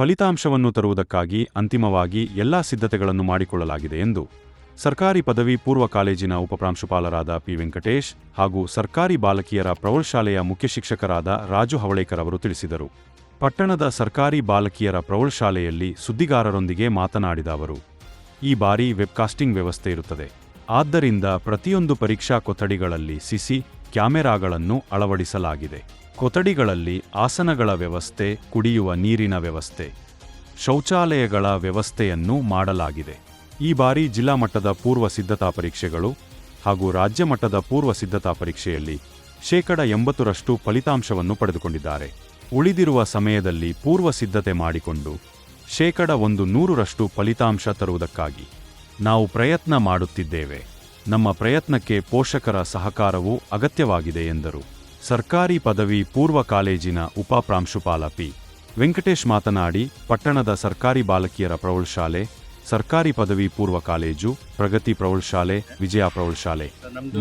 ಫಲಿತಾಂಶವನ್ನು ತರುವುದಕ್ಕಾಗಿ ಅಂತಿಮವಾಗಿ ಎಲ್ಲಾ ಸಿದ್ಧತೆಗಳನ್ನು ಮಾಡಿಕೊಳ್ಳಲಾಗಿದೆ ಎಂದು ಸರ್ಕಾರಿ ಪದವಿ ಪೂರ್ವ ಕಾಲೇಜಿನ ಉಪಪ್ರಾಂಶುಪಾಲರಾದ ಪಿ ವೆಂಕಟೇಶ್ ಹಾಗೂ ಸರ್ಕಾರಿ ಬಾಲಕಿಯರ ಪ್ರೌಢಶಾಲೆಯ ಮುಖ್ಯ ಶಿಕ್ಷಕರಾದ ರಾಜು ಹವಳೇಕರ್ ಅವರು ತಿಳಿಸಿದರು. ಪಟ್ಟಣದ ಸರ್ಕಾರಿ ಬಾಲಕಿಯರ ಪ್ರೌಢಶಾಲೆಯಲ್ಲಿ ಸುದ್ದಿಗಾರರೊಂದಿಗೆ ಮಾತನಾಡಿದ ಅವರು, ಈ ಬಾರಿ ವೆಬ್ಕಾಸ್ಟಿಂಗ್ ವ್ಯವಸ್ಥೆ ಇರುತ್ತದೆ. ಆದ್ದರಿಂದ ಪ್ರತಿಯೊಂದು ಪರೀಕ್ಷಾ ಕೊಠಡಿಗಳಲ್ಲಿ ಸಿಸಿ ಕ್ಯಾಮೆರಾಗಳನ್ನು ಅಳವಡಿಸಲಾಗಿದೆ. ಕೊಠಡಿಗಳಲ್ಲಿ ಆಸನಗಳ ವ್ಯವಸ್ಥೆ, ಕುಡಿಯುವ ನೀರಿನ ವ್ಯವಸ್ಥೆ, ಶೌಚಾಲಯಗಳ ವ್ಯವಸ್ಥೆಯನ್ನು ಮಾಡಲಾಗಿದೆ. ಈ ಬಾರಿ ಜಿಲ್ಲಾ ಮಟ್ಟದ ಪೂರ್ವ ಸಿದ್ಧತಾ ಪರೀಕ್ಷೆಗಳು ಹಾಗೂ ರಾಜ್ಯ ಮಟ್ಟದ ಪೂರ್ವ ಸಿದ್ಧತಾ ಪರೀಕ್ಷೆಯಲ್ಲಿ ಶೇಕಡ ಎಂಬತ್ತರಷ್ಟು ಫಲಿತಾಂಶವನ್ನು ಪಡೆದುಕೊಂಡಿದ್ದಾರೆ. ಉಳಿದಿರುವ ಸಮಯದಲ್ಲಿ ಪೂರ್ವ ಸಿದ್ಧತೆ ಮಾಡಿಕೊಂಡು ಶೇಕಡ ಒಂದು ನೂರರಷ್ಟು ಫಲಿತಾಂಶ ತರುವುದಕ್ಕಾಗಿ ನಾವು ಪ್ರಯತ್ನ ಮಾಡುತ್ತಿದ್ದೇವೆ. ನಮ್ಮ ಪ್ರಯತ್ನಕ್ಕೆ ಪೋಷಕರ ಸಹಕಾರವೂ ಅಗತ್ಯವಾಗಿದೆ ಎಂದರು. ಸರ್ಕಾರಿ ಪದವಿ ಪೂರ್ವ ಕಾಲೇಜಿನ ಉಪ ಪ್ರಾಂಶುಪಾಲ ಪಿ ವೆಂಕಟೇಶ್ ಮಾತನಾಡಿ, ಪಟ್ಟಣದ ಸರ್ಕಾರಿ ಬಾಲಕಿಯರ ಪ್ರೌಢಶಾಲೆ, ಸರ್ಕಾರಿ ಪದವಿ ಪೂರ್ವ ಕಾಲೇಜು, ಪ್ರಗತಿ ಪ್ರೌಢಶಾಲೆ, ವಿಜಯ ಪ್ರೌಢಶಾಲೆ,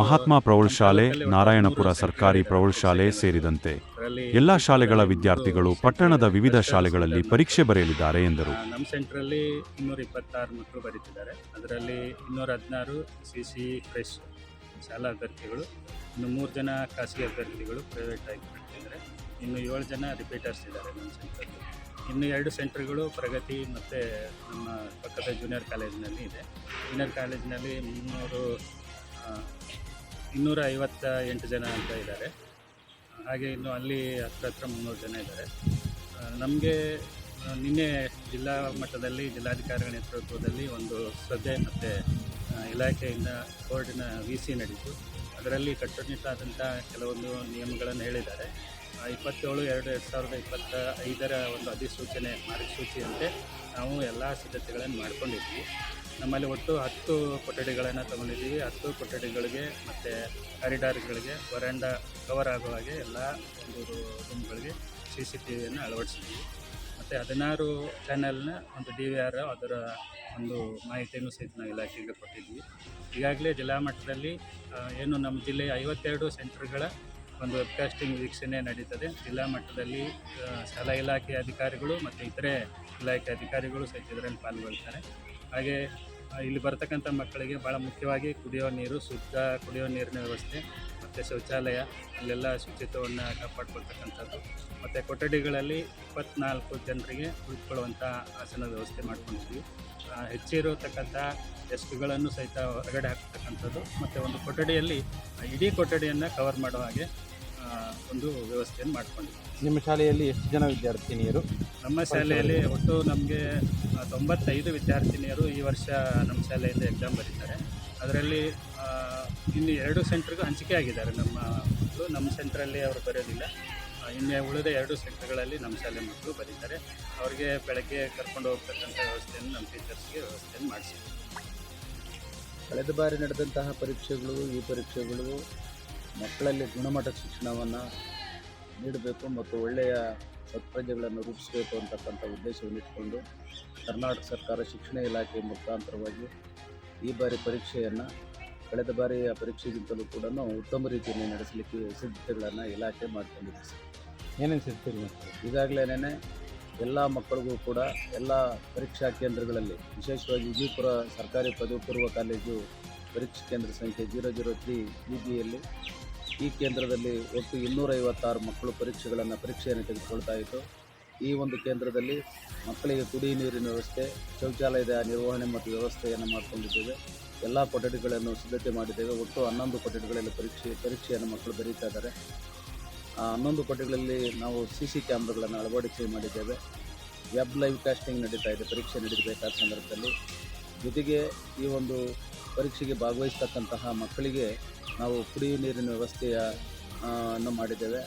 ಮಹಾತ್ಮ ಪ್ರೌಢಶಾಲೆ, ನಾರಾಯಣಪುರ ಸರ್ಕಾರಿ ಪ್ರೌಢಶಾಲೆ ಸೇರಿದಂತೆ ಎಲ್ಲಾ ಶಾಲೆಗಳ ವಿದ್ಯಾರ್ಥಿಗಳು ಪಟ್ಟಣದ ವಿವಿಧ ಶಾಲೆಗಳಲ್ಲಿ ಪರೀಕ್ಷೆ ಬರೆಯಲಿದ್ದಾರೆ ಎಂದರು. ನಮ್ಮ ಸೆಂಟ್ರಲ್ಲಿ ಇನ್ನೂರ ಇಪ್ಪತ್ತಾರು ಮಕ್ಕಳು ಬರೀತಿದ್ದಾರೆ. ಅದರಲ್ಲಿ ಇನ್ನೂರ ಹದಿನಾರು ಸಿ ಸಿ ಫ್ರೆಶ್ ಶಾಲಾ ಅಭ್ಯರ್ಥಿಗಳು ಇನ್ನು ಮೂರು ಜನ ಖಾಸಗಿ ಅಭ್ಯರ್ಥಿಗಳು ಪ್ರೈವೇಟ್ ಆಗಿ ಬರ್ತಿದ್ದಾರೆ. ಇನ್ನು ಏಳು ಜನ ರಿಪೀಟರ್ಸ್ ಇದ್ದಾರೆ ನಮ್ಮ ಸೆಂಟ್ರಲ್ಲಿ ಇನ್ನು ಎರಡು ಸೆಂಟ್ರ್ಗಳು ಪ್ರಗತಿ ಮತ್ತು ನಮ್ಮ ಪಕ್ಕದ ಜೂನಿಯರ್ ಕಾಲೇಜಿನಲ್ಲಿ ಇದೆ. ಜೂನಿಯರ್ ಕಾಲೇಜಿನಲ್ಲಿ ಮುನ್ನೂರು ಇನ್ನೂರ ಐವತ್ತ ಎಂಟು ಜನ ಅಂತ ಇದ್ದಾರೆ. ಹಾಗೆ ಇನ್ನು ಅಲ್ಲಿ ಹತ್ರ ಹತ್ರ ಮುನ್ನೂರು ಜನ ಇದ್ದಾರೆ. ನಮಗೆ ನಿನ್ನೆ ಜಿಲ್ಲಾ ಮಟ್ಟದಲ್ಲಿ, ಜಿಲ್ಲಾಧಿಕಾರಿಗಳ ನೇತೃತ್ವದಲ್ಲಿ ಒಂದು ಶ್ರದ್ಧೆ ಮತ್ತು ಇಲಾಖೆಯಿಂದ ಕೋರ್ಟಿನ ವಿ ಸಿ ನಡೀತು ಅದರಲ್ಲಿ ಕಟ್ಟುನಿಟ್ಟಾದಂಥ ಕೆಲವೊಂದು ನಿಯಮಗಳನ್ನು ಹೇಳಿದ್ದಾರೆ. ಇಪ್ಪತ್ತೇಳು, ಎರಡು ಎರಡು ಸಾವಿರದ ಇಪ್ಪತ್ತ ಐದರ ಒಂದು ಅಧಿಸೂಚನೆ, ಮಾರ್ಗಸೂಚಿಯಂತೆ ನಾವು ಎಲ್ಲ ಸಿದ್ಧತೆಗಳನ್ನು ಮಾಡಿಕೊಂಡಿದ್ವಿ ನಮ್ಮಲ್ಲಿ ಒಟ್ಟು ಹತ್ತು ಕೊಠಡಿಗಳನ್ನು ತಗೊಂಡಿದ್ದೀವಿ. ಹತ್ತು ಕೊಠಡಿಗಳಿಗೆ ಮತ್ತು ಕಾರಿಡಾರ್ಗಳಿಗೆ ವರಾಂಡ ಕವರ್ ಆಗೋ ಹಾಗೆ ಎಲ್ಲ ಒಂದು ರೂಮ್ಗಳಿಗೆ ಸಿ ಸಿ ಟಿ ವಿಯನ್ನು ಅಳವಡಿಸಿದ್ದೀವಿ. ಮತ್ತು ಹದಿನಾರು ಚಾನೆಲ್ನ ಒಂದು ಡಿ ವಿ ಆರ್ ಅದರ ಒಂದು ಮಾಹಿತಿಯನ್ನು ಸಹಿತ ನಾವು ಇಲಾಖೆಗೆ ಕೊಟ್ಟಿದ್ವಿ ಈಗಾಗಲೇ ಜಿಲ್ಲಾ ಮಟ್ಟದಲ್ಲಿ ಏನು ನಮ್ಮ ಜಿಲ್ಲೆಯ ಐವತ್ತೆರಡು ಸೆಂಟರ್ಗಳ ಒಂದು ವೆಬ್ಕಾಸ್ಟಿಂಗ್ ವೀಕ್ಷಣೆ ನಡೀತದೆ. ಜಿಲ್ಲಾ ಮಟ್ಟದಲ್ಲಿ ಶಾಲಾ ಇಲಾಖೆ ಅಧಿಕಾರಿಗಳು ಮತ್ತು ಇತರೆ ಇಲಾಖೆ ಅಧಿಕಾರಿಗಳು ಸಹಿತ ಇದರಲ್ಲಿ ಪಾಲ್ಗೊಳ್ತಾರೆ. ಹಾಗೆ ಇಲ್ಲಿ ಬರ್ತಕ್ಕಂಥ ಮಕ್ಕಳಿಗೆ ಭಾಳ ಮುಖ್ಯವಾಗಿ ಕುಡಿಯೋ ನೀರು, ಶುದ್ಧ ಕುಡಿಯೋ ನೀರಿನ ವ್ಯವಸ್ಥೆ ಮತ್ತು ಶೌಚಾಲಯ ಇಲ್ಲೆಲ್ಲ ಶುಚಿತ್ವವನ್ನು ಕಾಪಾಡ್ಕೊಳ್ತಕ್ಕಂಥದ್ದು. ಮತ್ತು ಕೊಠಡಿಗಳಲ್ಲಿ ಇಪ್ಪತ್ನಾಲ್ಕು ಜನರಿಗೆ ಉಳಿದುಕೊಳ್ಳುವಂಥ ಆಸನ ವ್ಯವಸ್ಥೆ ಮಾಡ್ಕೊಂಡಿದ್ವಿ ಹೆಚ್ಚಿರತಕ್ಕಂಥ ಡೆಸ್ಕ್ಗಳನ್ನು ಸಹಿತ ಹೊರಗಡೆ ಹಾಕ್ತಕ್ಕಂಥದ್ದು. ಮತ್ತು ಒಂದು ಕೊಠಡಿಯಲ್ಲಿ ಇಡೀ ಕೊಠಡಿಯನ್ನು ಕವರ್ ಮಾಡೋ ಹಾಗೆ ಒಂದು ವ್ಯವಸ್ಥೆಯನ್ನು ಮಾಡ್ಕೊಂಡಿದ್ವಿ ನಿಮ್ಮ ಶಾಲೆಯಲ್ಲಿ ಎಷ್ಟು ಜನ ವಿದ್ಯಾರ್ಥಿನಿಯರು? ನಮ್ಮ ಶಾಲೆಯಲ್ಲಿ ಒಟ್ಟು ನಮಗೆ ತೊಂಬತ್ತೈದು ವಿದ್ಯಾರ್ಥಿನಿಯರು ಈ ವರ್ಷ ನಮ್ಮ ಶಾಲೆಯಿಂದ ಎಕ್ಸಾಮ್ ಬರೀತಾರೆ. ಅದರಲ್ಲಿ ಇನ್ನು ಎರಡು ಸೆಂಟ್ರಿಗೂ ಹಂಚಿಕೆ ಆಗಿದ್ದಾರೆ. ನಮ್ಮ ಮಕ್ಕಳು ನಮ್ಮ ಸೆಂಟ್ರಲ್ಲಿ ಅವರು ಬರೋದಿಲ್ಲ. ಆ, ಇನ್ನು ಉಳಿದ ಎರಡು ಸೆಂಟ್ರ್ಗಳಲ್ಲಿ ನಮ್ಮ ಶಾಲೆ ಮಕ್ಕಳು ಬರೀತಾರೆ. ಅವ್ರಿಗೆ ಬೆಳಗ್ಗೆ ಕರ್ಕೊಂಡು ಹೋಗ್ತಕ್ಕಂಥ ವ್ಯವಸ್ಥೆಯನ್ನು ನಮ್ಮ ಟೀಚರ್ಸ್ಗೆ ವ್ಯವಸ್ಥೆಯನ್ನು ಮಾಡಿಸಿದ್ವಿ ಕಳೆದ ಬಾರಿ ನಡೆದಂತಹ ಪರೀಕ್ಷೆಗಳು ಈ ಪರೀಕ್ಷೆಗಳು ಮಕ್ಕಳಲ್ಲಿ ಗುಣಮಟ್ಟದ ಶಿಕ್ಷಣವನ್ನು ನೀಡಬೇಕು ಮತ್ತು ಒಳ್ಳೆಯ ಸತ್ಪ್ರಜೆಗಳನ್ನು ರೂಪಿಸಬೇಕು ಅಂತಕ್ಕಂಥ ಉದ್ದೇಶವನ್ನು ಇಟ್ಕೊಂಡು ಕರ್ನಾಟಕ ಸರ್ಕಾರ ಶಿಕ್ಷಣ ಇಲಾಖೆ ಮುಖಾಂತರವಾಗಿ ಈ ಬಾರಿ ಪರೀಕ್ಷೆಯನ್ನು ಕಳೆದ ಬಾರಿಯ ಪರೀಕ್ಷೆಗಿಂತಲೂ ಕೂಡ ಉತ್ತಮ ರೀತಿಯಲ್ಲಿ ನಡೆಸಲಿಕ್ಕೆ ಸಿದ್ಧತೆಗಳನ್ನು ಇಲಾಖೆ ಮಾಡಿಕೊಂಡಿದೆ ಸರ್. ಏನೇನು ಸಿಗ್ತೀರಿ ಈಗಾಗಲೇ ಎಲ್ಲ ಮಕ್ಕಳಿಗೂ ಕೂಡ ಎಲ್ಲ ಪರೀಕ್ಷಾ ಕೇಂದ್ರಗಳಲ್ಲಿ ವಿಶೇಷವಾಗಿ ವಿಜಯಪುರ ಸರ್ಕಾರಿ ಪದವಿ ಪೂರ್ವ ಕಾಲೇಜು ಪರೀಕ್ಷಾ ಕೇಂದ್ರ ಸಂಖ್ಯೆ ಜೀರೋ ಜೀರೋ ತ್ರೀ ಬಿ ಬಿಯಲ್ಲಿ ಈ ಕೇಂದ್ರದಲ್ಲಿ ಒಟ್ಟು ಇನ್ನೂರೈವತ್ತಾರು ಮಕ್ಕಳು ಪರೀಕ್ಷೆಗಳನ್ನು ಪರೀಕ್ಷೆಯನ್ನು ತೆಗೆದುಕೊಳ್ತಾ ಇತ್ತು ಈ ಒಂದು ಕೇಂದ್ರದಲ್ಲಿ ಮಕ್ಕಳಿಗೆ ಕುಡಿಯ ನೀರಿನ ವ್ಯವಸ್ಥೆ, ಶೌಚಾಲಯದ ನಿರ್ವಹಣೆ ಮತ್ತು ವ್ಯವಸ್ಥೆಯನ್ನು ಮಾಡಿಕೊಂಡಿದ್ದೇವೆ. ಎಲ್ಲ ಕೊಠಡಿಗಳನ್ನು ಸಿದ್ಧತೆ ಮಾಡಿದ್ದೇವೆ. ಒಟ್ಟು ಹನ್ನೊಂದು ಕೊಠಡಿಗಳಲ್ಲಿ ಪರೀಕ್ಷೆ, ಪರೀಕ್ಷೆಯನ್ನು ಮಕ್ಕಳು ಬರೀತಾ ಇದ್ದಾರೆ. ಹನ್ನೊಂದು ಕೊಠಡಿಗಳಲ್ಲಿ ನಾವು ಸಿ ಸಿ ಕ್ಯಾಮ್ರಾಗಳನ್ನು ಅಳವಡಿಕೆ ಮಾಡಿದ್ದೇವೆ. ವೆಬ್ ಲೈವ್ ಕಾಸ್ಟಿಂಗ್ ನಡೀತಾ ಇದೆ. ಪರೀಕ್ಷೆ ನಡೀಬೇಕಾದ ಸಂದರ್ಭದಲ್ಲಿ. ಜೊತೆಗೆ ಈ ಒಂದು ಪರೀಕ್ಷೆಗೆ ಭಾಗವಹಿಸ್ತಕ್ಕಂತಹ ಮಕ್ಕಳಿಗೆ ನಾವು ಕುಡಿಯುವ ನೀರಿನ ವ್ಯವಸ್ಥೆಯ ಅನ್ನು ಮಾಡಿದ್ದೇವೆ.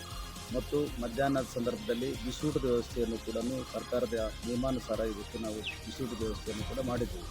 ಮತ್ತು ಮಧ್ಯಾಹ್ನದ ಸಂದರ್ಭದಲ್ಲಿ ಬಿಸಿಯೂಟದ ವ್ಯವಸ್ಥೆಯನ್ನು ಕೂಡ ಸರ್ಕಾರದ ನಿಯಮಾನುಸಾರ ಇವತ್ತು ನಾವು ಬಿಸಿಯೂಟದ ವ್ಯವಸ್ಥೆಯನ್ನು ಕೂಡ ಮಾಡಿದ್ದೇವೆ.